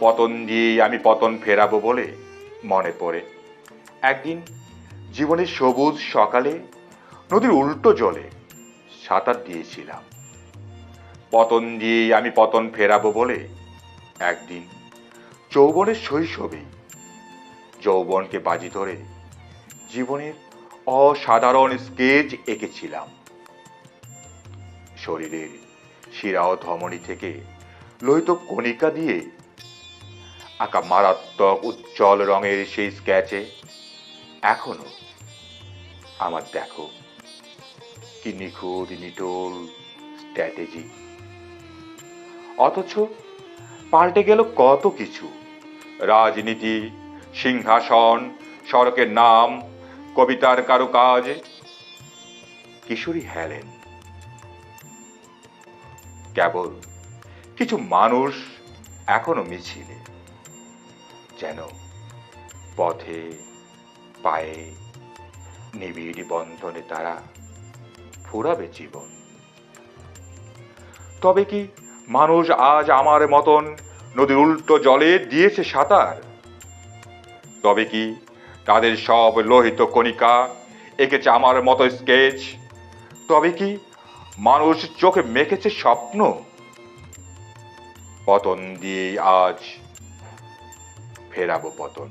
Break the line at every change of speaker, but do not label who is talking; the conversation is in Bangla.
পতন দিয়েই আমি পতন ফেরাবো বলে মনে পড়ে। একদিন জীবনের সবুজ সকালে নদীর উল্টো জলে সাঁতার দিয়েছিলাম। পতন দিয়েই আমি পতন ফেরাবো বলে একদিন যৌবনের শৈশবেই যৌবনকে বাজি ধরে জীবনের অসাধারণ স্কেচ এঁকেছিলাম। শরীরের শিরা ও ধমনী থেকে লোহিত কণিকা দিয়ে আঁকা মারাত্মক উজ্জ্বল রঙের সেই স্কেচে। এখনও আমার দেখো কি নিখুঁত নিটোল স্ট্র্যাটেজি। অথচ পাল্টে গেল কত কিছু। রাজনীতি, সিংহাসন, সড়কের নাম, কবিতার কারও কারুকাজ। কিশোরী হেলেন কেবল কিছু মানুষ এখনও মিছিলে। যেন পথে, পায়ে, নিবিড় বন্ধনে তারা ফুরাবে জীবন। তবে কি মানুষ আজ আমার মতন নদীর উল্টো জলে দিয়েছে সাঁতার? তবে কি তাদের সব লোহিত কণিকা এঁকেছে আমার মতো স্কেচ? তবে কি মানুষ চোখে মেখেছে স্বপ্ন? পতন দিয়ে আজ ফেরাবো পতন।